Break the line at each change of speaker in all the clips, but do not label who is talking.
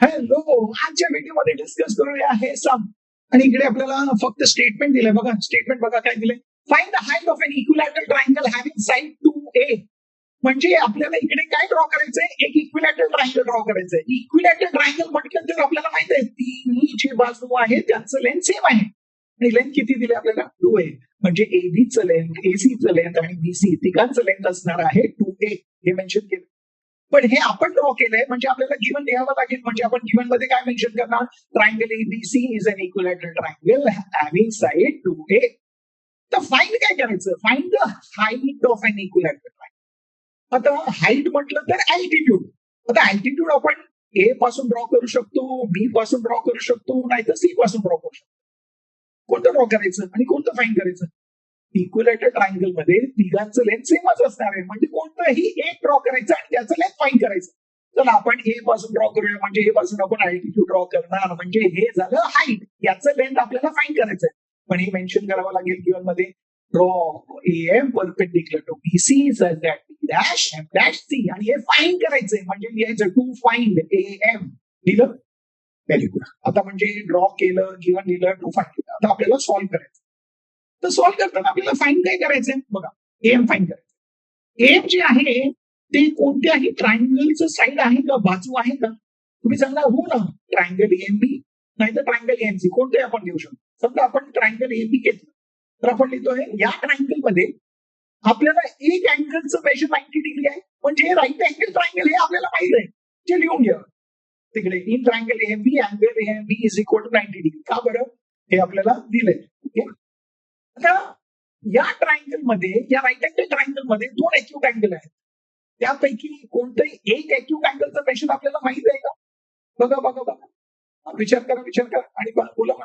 Hello आजच्या व्हिडिओमध्ये discuss करूया हे सम आणि इकडे आपल्याला फक्त स्टेटमेंट दिलंय. बघा स्टेटमेंट बघा काय दिलंय. Find the height of an equilateral triangle having side two a म्हणजे आपल्याला इकडे काय ड्रॉ करायचंय? एक इक्विलॅटरल ट्रायंगल ड्रॉ करायचंय. इक्विलॅटरल ट्रायंगल म्हटलं तर आपल्याला माहीत आहे तिन्ही जे बाजू आहे त्यांचं लेन सेम आहे. आणि लेन किती दिले आपल्याला? टू ए म्हणजे एबीचं लेंथ सीचं लेंथ आणि बीसी तिघांचं लेंथ असणार आहे टू ए हे मेन्शन केलं. पण हे आपण ड्रॉ केलंय म्हणजे आपल्याला गिवन लिहावं लागेल. म्हणजे आपण गिवनमध्ये काय मेन्शन करणार? Triangle ABC is an equilateral triangle having side two a तर फाईंड काय करायचं? Find the height of an equilateral triangle आता हाईट म्हटलं तर अल्टिट्यूड आता अल्टिट्यूड आपण ए पासून ड्रॉ करू शकतो बी पासून ड्रॉ करू शकतो नाहीतर सी पासून ड्रॉ करू शकतो. कोणतं ड्रॉ करायचं आणि कोणतं फाईन करायचं? इक्विलॅटर ट्रायंगलमध्ये तिघांचं लेन सेमच असणार आहे. म्हणजे कोणतंही एक ड्रॉ करायचं आणि त्याचं लेन फाईन करायचं. चला आपण ए पासून ड्रॉ करूया. म्हणजे हे पासून आपण अल्टिट्यूड ड्रॉ करणार. म्हणजे हे झालं हाईट याचं लेंथ आपल्याला फाईन करायचंय पण हे मेन्शन करावं लागेल किंवा मध्ये draw A M perpendicular to B C dash M dash C आणि हे फाईन करायचंय म्हणजे लिहायचं टू फाईंड ए एम लिहिलं? व्हेरी गुड आता म्हणजे ड्रॉ केलं किंवा लिहिलं टू फाईन केलं. आता आपल्याला सॉल्व्ह करायचं. तर सॉल्व्ह करताना आपल्याला फाईन काय करायचंय? बघा एम फाईन करायचं एम जे आहे ते कोणत्याही ट्रायंगलचं साईड आहे का बाजू आहे का? तुम्ही सांगणार हो ना ट्रायंगल एम बी नाही तर ट्रायंगल एम सी कोणते आपण घेऊ शकतो. समजा आपण ट्रायंगल एम बी घेतलं. तर आपण लिहितोय या ट्रायंगलमध्ये आपल्याला एक अँगलचं मेजर नाईन्टी डिग्री आहे. म्हणजे राईट अँगल ट्रायंगल हे आपल्याला माहीत आहे. जे लिहून घ्या. तिकडे in triangle M B angle M B is equal to ninety degree का बरं? हे आपल्याला दिलंय. आता या ट्रायंगलमध्ये या राईट अँगल ट्रायंगलमध्ये दोन एक्यूट अँगल आहेत. त्यापैकी कोणतंही एक एक्यूट अँगलचं मेशन आपल्याला माहीत आहे का? बघा बघा बघा. विचार करा विचार करा. आणि बोला मला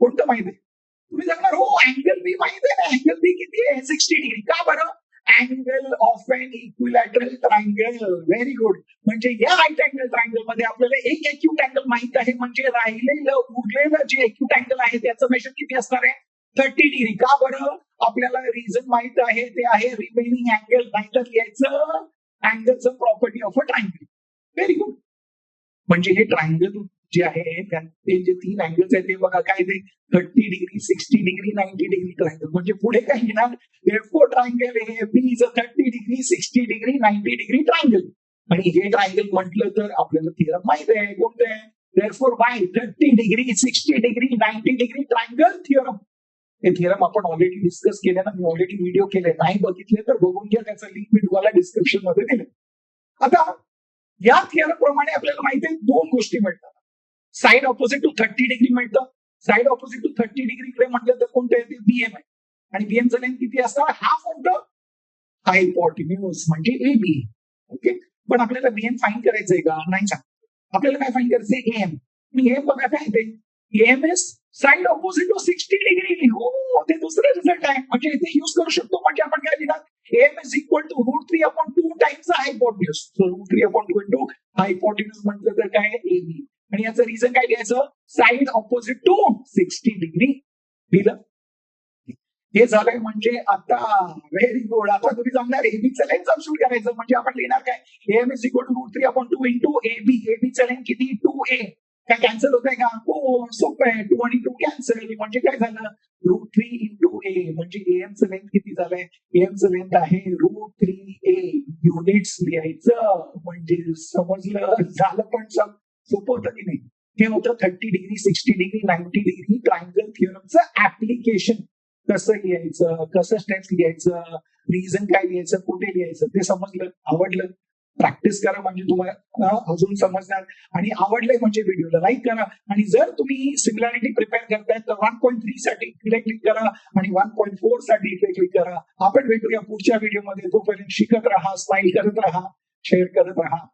कोणतं माहीत आहे? तुम्ही सांगणार हो अँगल बी माहीत आहे. ना अँगल बी किती आहे? सिक्स्टी डिग्री का बरं? Angle of an equilateral triangle very good म्हणजे या राईट अँगल ट्रायंगलमध्ये आपल्याला एक एक्यूट अँगल माहीत आहे. म्हणजे राहिलेलं उरलेलं जे एक्यूट अँगल आहे त्याचं मेजर किती असणार आहे? थर्टी डिग्री का बरं? आपल्याला रिझन माहीत आहे ते आहे रिमेनिंग अँगल नाहीतर लिहायचं अँगलचं property of a triangle very good म्हणजे हे ट्रायंगल जे आहे ते जे तीन अँगल्स आहेत ते बघा काय ते thirty degree sixty degree ninety degree triangle म्हणजे पुढे काय येणार? फोर ट्रायंगल हे B is a thirty degree sixty degree ninety degree triangle आणि हे ट्रायंगल म्हटलं तर आपल्याला थिअरम माहीत आहे. कोणतं आहे? Therefore by thirty degree sixty degree ninety degree triangle theorem हे थिअरम आपण ऑलरेडी डिस्कस केले ना मी ऑलरेडी व्हिडिओ केले नाही बघितले तर बघून घ्या त्याचं लिंक मी तुम्हाला डिस्क्रिप्शनमध्ये दिले आता या थिअरम प्रमाणे आपल्याला माहिती आहे दोन गोष्टी मिळतात. Side opposite to thirty degree मिळतं. Side opposite to thirty degree कडे म्हटलं तर कोणतं येते ते? बीएम आहे. आणि बीएमचं लेंथ किती असणार हाफ ऑफ द हायपॉटिन्यूज म्हणजे ए बी ओके पण आपल्याला बीएम फाईन करायचंय का? नाही सांग आपल्याला काय फाईन करायचंय? एम मी एम बघा काय ते. M S side opposite to sixty degree हो ते दुसरं रिझल्ट आहे. म्हणजे इथे युज करू शकतो म्हणजे आपण काय लिहिणार? M is equal to root three upon two times hypotenuse root three upon two into hypotenuse म्हटलं तर काय? ए बी आणि याचं रिझन काय लिहायचं? Side opposite to sixty degree दिलं हे झालंय म्हणजे आता. व्हेरी गुड आता तुम्ही सांगणार एबीचं लेन सबस्टिट्यूट करायचं. म्हणजे आपण लिहिणार काय? M is equal to root three upon two into A B एबीचं length किती? टू ए काय कॅन्सल होत आहे का हो सोपं आहे टू आणि टू कॅन्सल म्हणजे काय झालं रूट थ्री इंटू ए म्हणजे एमचं लेंथ किती झालंय एमचं लेंथ आहे रूट थ्री ए युनिट्स लिहायचं म्हणजे समजलं झालं पण सम सोपं होतं की नाही हे होतं thirty degree sixty degree ninety degree triangle थिअरमचं application कसं लिहायचं कसं स्टेप्स लिहायचं रिझन काय लिहायचं कुठे लिहायचं ते समजलं आवडलं प्रॅक्टिस करा म्हणजे तुम्हाला अजून समजणार. आणि आवडलंय म्हणजे व्हिडिओला लाईक करा. आणि जर तुम्ही सिमिलॅरिटी प्रिपेअर करताय तर वन पॉईंट थ्री साठी इकडे क्लिक करा आणि वन पॉईंट फोरसाठी इकडे क्लिक करा. आपण भेटूया पुढच्या व्हिडिओमध्ये तोपर्यंत शिकत राहा स्माईल करत राहा शेअर करत राहा.